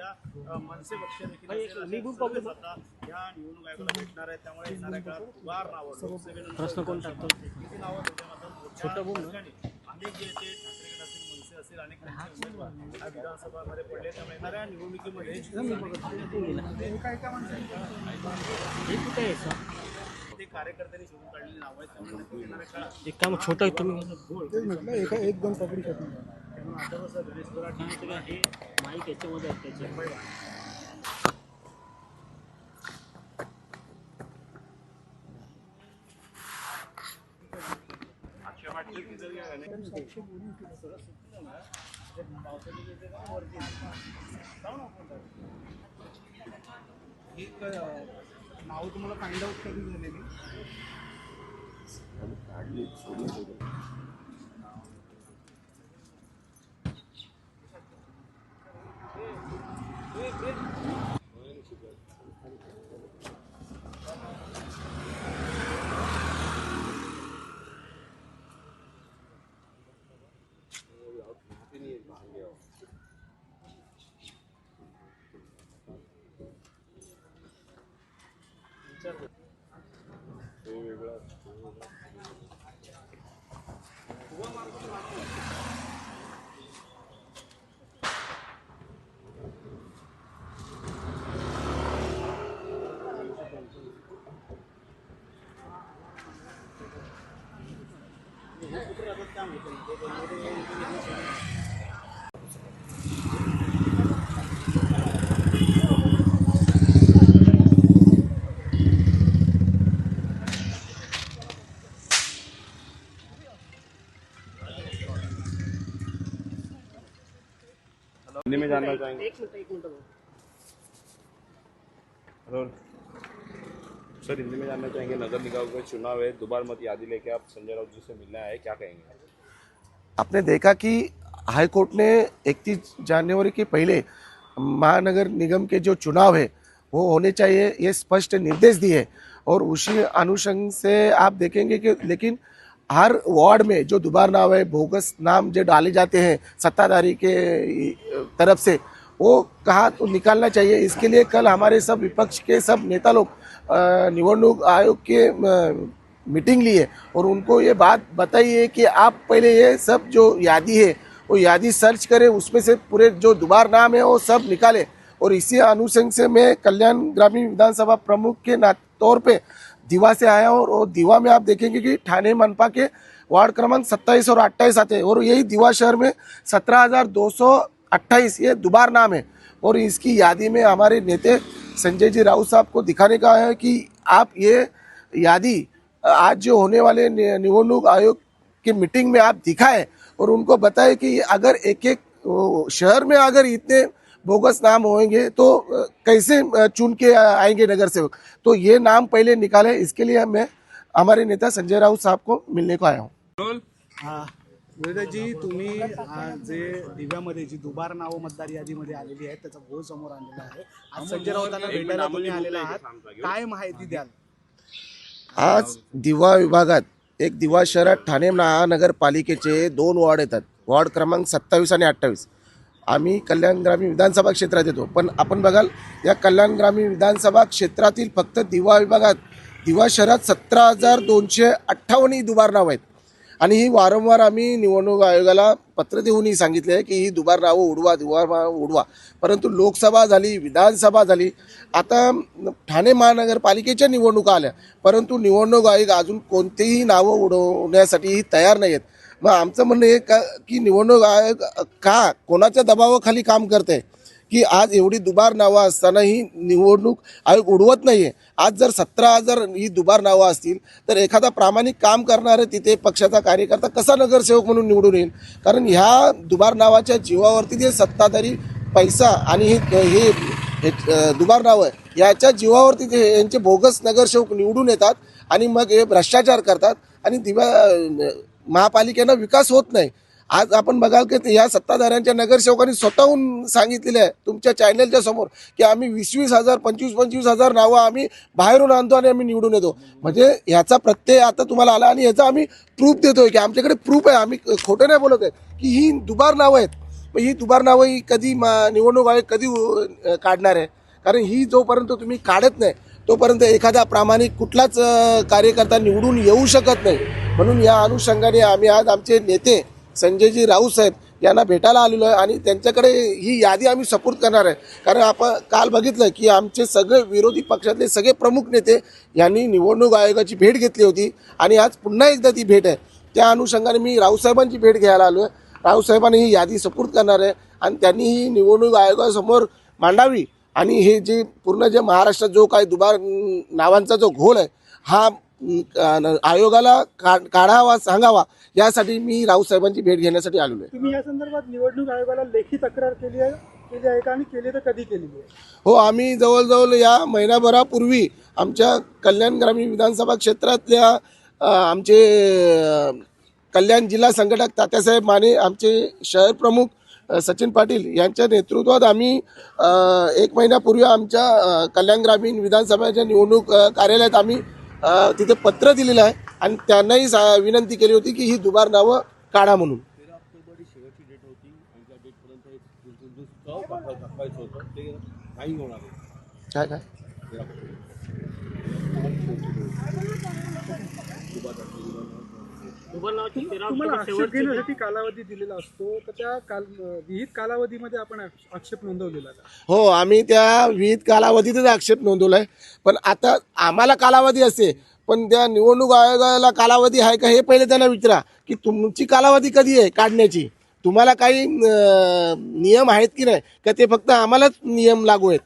या मनसे पक्ष देखील असेल, असे सर्वच आता या निवडणूक आयोगाला भेटणार आहेत. त्यामुळे येणाऱ्या काळात वार नावं लोकसभेनंतर प्रश्न कोण टाकतो? किती नावं होते मोठ्या अनेक जे ते ठाकरे असेल अनेक उमेदवार विधानसभामध्ये पडले. त्यामुळे येणाऱ्या निवडणुकीमध्ये हे कुठे आहे सर? ते कार्यकर्त्यांनी शोधून काढलेली नावं आहेत. त्यामुळे येणाऱ्या काळात एक काम छोटं तुम्ही एका एक दोन पकडी शकत नाव तुम्हाला फाइंड आउट करून झालेली Ini हिंदी में जानना चाहेंगे एक मिनिट एक मिनिट सर हिंदी में जानना चाहेंगे। नगर निगम के चुनाव है दोबारा मत यादी लेके आप संजय राउत जी से मिलने आए क्या कहेंगे? आपने देखा कि हाई कोर्ट ने 31 जनवरी के पहले महानगर निगम के जो चुनाव है वो होने चाहिए ये स्पष्ट निर्देश दिए और उसी अनुषंग से आप देखेंगे कि लेकिन हर वार्ड में जो दुबार नाव है, बोगस नाम जो डाले जाते हैं सत्ताधारी के तरफ़ से, वो कहा तो निकालना चाहिए। इसके लिए कल हमारे सब विपक्ष के सब नेता लोग निवडणूक आयोग के मीटिंग लिए और उनको ये बात बताई है कि आप पहले ये सब जो यादी है, वो यादी सर्च करें, उसमें से पूरे जो दुबार नाम है वो सब निकालें। और इसी अनुसंग से मैं कल्याण ग्रामीण विधानसभा प्रमुख के तौर पे दीवा से आया और दीवा में आप देखेंगे कि ठाणे मनपा के वार्ड क्रमांक सत्ताईस और अट्ठाईस आते हैं। और यही दीवा शहर में सत्रह हज़ार दो सौ अट्ठाईस, ये दुबार नाम है। और इसकी यादी में हमारे नेते संजय जी राउत साहब को दिखाने का है कि आप ये यादी, आज जो होने वाले नि- निवडणूक आयोग की मीटिंग में आप दिखाए और उनको बताए कि अगर एक एक शहर में अगर इतने बोगस नाम होंगे तो कैसे चुन के आएंगे नगर सेवक? तो ये नाम पहले निकाले इसके लिए मैं हमारे नेता संजय राउत साहब को मिलने को आया हूँ। हा जी तुम्ही जे दिव्यामध्ये जी दुबार नावं मतदार यादीमध्ये आलेली आहेत त्याचा घोळ समोर आणलेला आहे. आज संजय राऊतांना भेटायला तुम्ही आलेला आहात. काय माहिती द्याल? आज दिवा विभागात एक दिवा शहरात ठाणे महानगरपालिकेचे दोन वॉर्ड येतात. वॉर्ड क्रमांक सत्तावीस आणि अठ्ठावीस. आम्ही कल्याण ग्रामीण विधानसभा क्षेत्रात येतो. पण आपण बघाल या कल्याण ग्रामीण विधानसभा क्षेत्रातील फक्त दिवा विभागात दिवा शहरात सतरा हजार दोनशे अठ्ठावन्न ही दुबार नावं आहेत. आणि ही वारंवार आम्ही निवडणूक आयोगाला पत्र देऊनही सांगितले आहे की ही दुबार नावं उडवा दुबार उडवा. परंतु लोकसभा झाली विधानसभा झाली आता ठाणे महानगरपालिकेच्या निवडणुका आल्या. परंतु निवडणूक आयोग अजून कोणतेही नावं उडवण्यासाठी तयार नाही आहेत मग आमचं म्हणणं हे का की निवडणूक आयोग का कोणाच्या दबावाखाली काम करते की आज एवढी दुबार नावं असताना ही निवडणूक आयोग उडवत आहे आज जर सतरा हजार ही दुबार नावं असतील तर एखादा प्रामाणिक काम करणारे तिथे पक्षाचा कार्यकर्ता कसा नगरसेवक म्हणून निवडून येईल? कारण ह्या दुबार नावाच्या जीवावरती ते सत्ताधारी पैसा आणि हे हे दुबार नावं आहे याच्या जीवावरती ते यांचे बोगस नगरसेवक निवडून येतात आणि मग हे भ्रष्टाचार करतात आणि दिवा महापालिकेनं विकास होत नाही. आज आपण बघाल की या सत्ताधाऱ्यांच्या नगरसेवकांनी स्वतःहून सांगितलेलं आहे तुमच्या चॅनलच्या समोर की आम्ही वीस वीस हजार पंचवीस पंचवीस हजार नावं आम्ही बाहेरून आणतो आणि आम्ही निवडून येतो. म्हणजे ह्याचा प्रत्यय आता तुम्हाला आला आणि ह्याचा आम्ही प्रूफ देतोय की आमच्याकडे प्रूफ आहे. आम्ही खोटं नाही बोलत आहे. की ही दुबार नावं आहेत. मग ही दुबार नावं ही कधी मा- निवडणूक आयोग कधी काढणार आहे? कारण ही जोपर्यंत तुम्ही काढत नाही तोपर्यंत एखादा प्रामाणिक कुठलाच कार्यकर्ता निवडून येऊ शकत नाही. म्हणून या अनुषंगाने आम्ही आज आमचे नेते संजयजी राऊत साहेब यांना भेटायला आलेलो आहे आणि त्यांच्याकडे ही यादी आम्ही सपोर्ट करणार आहे. कारण आपण काल बघितलं की आमचे सगळे विरोधी पक्षातले सगळे प्रमुख नेते यांनी निवडणूक आयोगाची भेट घेतली होती आणि आज पुन्हा एकदा ती भेट आहे. त्या अनुषंगाने मी राऊसाहेबांची भेट घ्यायला आलो आहे राऊसाहेबांनी ही यादी सपोर्ट करणार आहे आणि त्यांनी ही निवडणूक आयोगासमोर मांडावी. आणि हे जे पूर्ण जे महाराष्ट्रात जो काही दुबार नावांचा जो घोल आहे हा आयोगाला का- काढावा सांगावा यासाठी मी राऊसाहेबांची भेट घेण्यासाठी आलेलो आहे. तुम्ही या संदर्भात निवडणूक आयोगाला लेखी तक्रार केली आहे केली आहे का आणि केली तर कधी केलेली आहे? हो आम्ही जवळजवळ या महिनाभरापूर्वी आमच्या कल्याण ग्रामीण विधानसभा क्षेत्रातल्या आमचे कल्याण जिल्हा संघटक तात्यासाहेब माने आमचे शहर प्रमुख सचिन पाटील यांच्या नेतृत्वात आम्ही एक महिन्यापूर्वी आमच्या कल्याण ग्रामीण विधानसभेच्या निवडणूक कार्यालयात आम्ही तिथे पत्र दिलेलं आहे आणि त्यांनाही सा- विनंती केली होती की ही दुबार नावं काढा म्हणून. ही काय काय? तुम्हाला आक्षेप घेण्यासाठी कालावधी दिलेला असतो तर त्या काल विहित कालावधीमध्ये आपण आक्षेप नोंदवलेला का? हो आम्ही त्या विविध कालावधीतच आक्षेप नोंदवलाय. पण आता आम्हाला कालावधी असते पण त्या निवडणूक आयोगाला कालावधी आहे का हे पहिले त्यांना विचारा की तुमची कालावधी कधी आहे काढण्याची? तुम्हाला काही नियम आहेत की नाही? का ते फक्त आम्हालाच नियम लागू आहेत?